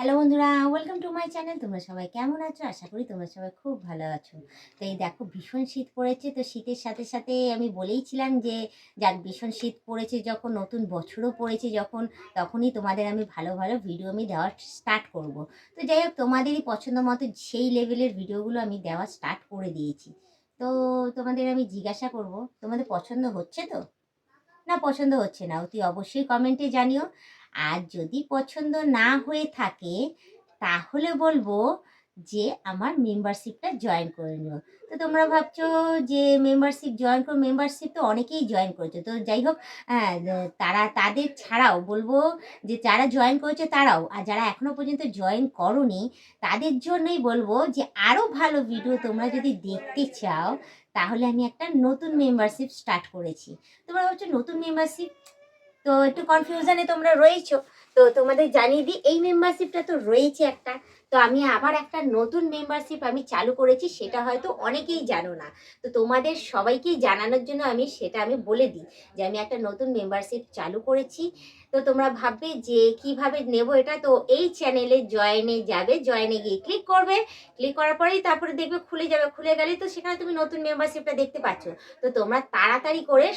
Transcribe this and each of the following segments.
Hello বন্ধুরা welcome to my channel তোমরা সবাই কেমন আছো? আশা করি তোমরা সবাই খুব ভালো আছো। তো এই দেখো, ভীষণ শীত পড়েছে। তো শীতের সাথে সাথে আমি বলেইছিলাম যে, যাক, ভীষণ শীত পড়েছে যখন, নতুন বছরও পড়েছে যখন, তখনই তোমাদের আমি ভালো ভালো ভিডিও আমি দেওয়া স্টার্ট করব। তো যাই হোক, তোমাদেরই পছন্দ মতো সেই লেভেলের ভিডিওগুলো আমি দেওয়া স্টার্ট করে দিয়েছি। তো তোমাদের আমি জিজ্ঞাসা করব, তোমাদের পছন্দ হচ্ছে তো? না, পছন্দ হচ্ছে না? অতি অবশ্যই কমেন্টে জানিও। আর যদি পছন্দ না হয়ে থাকে, তাহলে বলব যে আমার মেম্বারশিপটা জয়েন করে নিও। তো তোমরা ভাবছ যে মেম্বারশিপ জয়েন করো মেম্বারশিপ তো অনেকেই জয়েন করেছ। তো যাই হোক হ্যাঁ তারা, তাদের ছাড়াও বলব যে যারা জয়েন করেছে তারাও, আর যারা এখনও পর্যন্ত জয়েন করনি, তাদের জন্যই বলব যে আরও ভালো ভিডিও তোমরা যদি দেখতে চাও, তাহলে আমি একটা নতুন মেম্বারশিপ স্টার্ট করেছি। তোমরা ভাবছ নতুন মেম্বারশিপ তো একটু কনফিউশনে তোমরা রয়েছো। তো তোমাদের জানিয়ে দিই, এই মেম্বারশিপটা তো রয়েছে একটা। তো আমি আবার একটা নতুন মেম্বারশিপ আমি চালু করেছি, সেটা হয়তো অনেকেই জানো না। তো তোমাদের সবাইকেই জানানোর জন্য আমি সেটা আমি বলে দিই যে আমি একটা নতুন মেম্বারশিপ চালু করেছি। তো তোমরা ভাববে যে কীভাবে নেব এটা? তো এই চ্যানেলে জয়েনে যাবে জয়েনে গিয়ে ক্লিক করবে। ক্লিক করার পরেই তারপরে দেখবে খুলে যাবে, খুলে গেলেই তো সেখানে তুমি নতুন মেম্বারশিপটা দেখতে পাচ্ছ। তো তোমরা তাড়াতাড়ি করে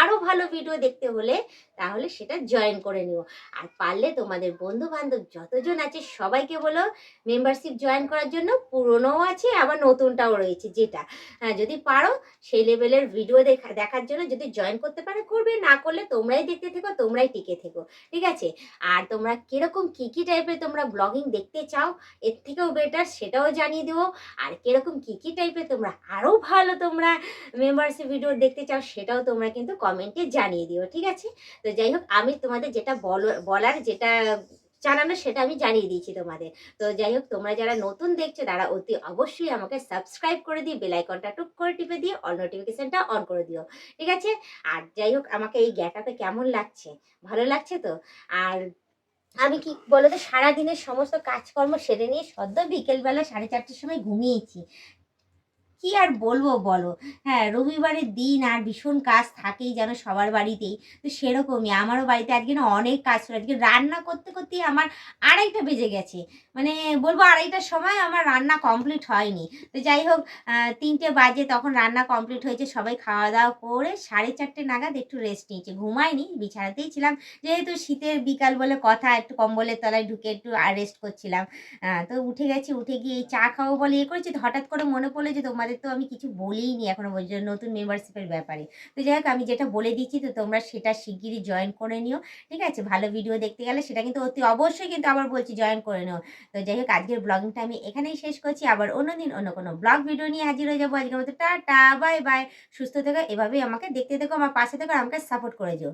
আরও ভালো ভিডিও দেখতে হলে তাহলে সেটা জয়েন করে নিও। আর পারলে তোমাদের বন্ধু বান্ধব যতজন আছে সবাইকে বলো মেম্বারশিপ জয়েন করার জন্য পুরনোও আছে, আবার নতুনটাও রয়েছে যেটা। হ্যাঁ যদি পারো সেই লেভেলের ভিডিও দেখা, দেখার জন্য যদি জয়েন করতে পারে, করবে, না করলে তোমরাই দেখতে থেকো, তোমরাই টিকে থেকো। ঠিক আছে? আর তোমরা কীরকম কী কী টাইপের তোমরা ব্লগিং দেখতে চাও, এর থেকেও বেটার সেটাও জানিয়ে দেবো আর কীরকম কী কী টাইপের তোমরা আরও ভালো তোমরা মেম্বারশিপ ভিডিও দেখতে চাও, সেটাও তোমরা কিন্তু কমেন্টে জানিয়ে দিও। ঠিক আছে? তো যাই হোক, আমি তোমাদের যেটা বলার যেটা জানানো সেটা আমি জানিয়ে দিয়েছি তোমাদের। তো যাই হোক, তোমরা যারা নতুন দেখছ, তারা অতি অবশ্যই আমাকে সাবস্ক্রাইব করে দিয়ে বেলাইকনটা টুক করে টিপে দিয়ে অল নোটিফিকেশনটা অন করে দিও। ঠিক আছে? আর যাই হোক, আমাকে এই গ্যাটাতে কেমন লাগছে? ভালো লাগছে তো? আর আমি কি বলো তো সারাদিনের সমস্ত কাজকর্ম সেরে নিয়ে সদ্য বিকেলবেলা সাড়ে চারটের সময় ঘুমিয়েছি। কি আর বলব বলো? হ্যাঁ রবিবারের দিন আর ভীষণ কাজ থাকেই যেন সবার বাড়িতেই। তো সেরকমই আমারও বাড়িতে আজকে না অনেক কাজ করে আজকে রান্না করতে করতেই আমার আড়াইটা বেজে গেছে। মানে বলব আড়াইটার সময় আমার রান্না কমপ্লিট হয়নি। তো যাই হোক তিনটে বাজে তখন রান্না কমপ্লিট হয়েছে। সবাই খাওয়া দাওয়া করে সাড়ে চারটে নাগাদ একটু রেস্ট নিয়েছে। ঘুমায়নি, বিছানাতেই ছিলাম। যেহেতু শীতের বিকাল বলে কথা, একটু কম্বলের তলায় ঢুকে একটু রেস্ট করছিলাম। তো উঠে গেছি, উঠে গিয়ে চা খাব বলে ইয়ে করেছি। হঠাৎ করে মনে পড়ল যে তোমাদের তোমাদের তো আমি কিছু বলেইনি এখনও নতুন মেম্বারশিপের ব্যাপারে। তো যাই হোক, আমি যেটা বলে দিচ্ছি, তো তোমরা সেটা শিগগিরই জয়েন করে নিও। ঠিক আছে? ভালো ভিডিও দেখতে গেলে সেটা কিন্তু অতি অবশ্যই কিন্তু আবার বলছি জয়েন করে নিও। তো যাই হোক, আজকের ব্লগিংটা আমি এখানেই শেষ করছি। আবার অন্যদিন অন্য কোনো ব্লগ ভিডিও নিয়ে হাজির হয়ে যাব। আজকের মতো টাটা বাই বাই সুস্থ থেকো, এভাবেই আমাকে দেখতে থেকো, আমার পাশে থেকো আমাকে সাপোর্ট করে যাও।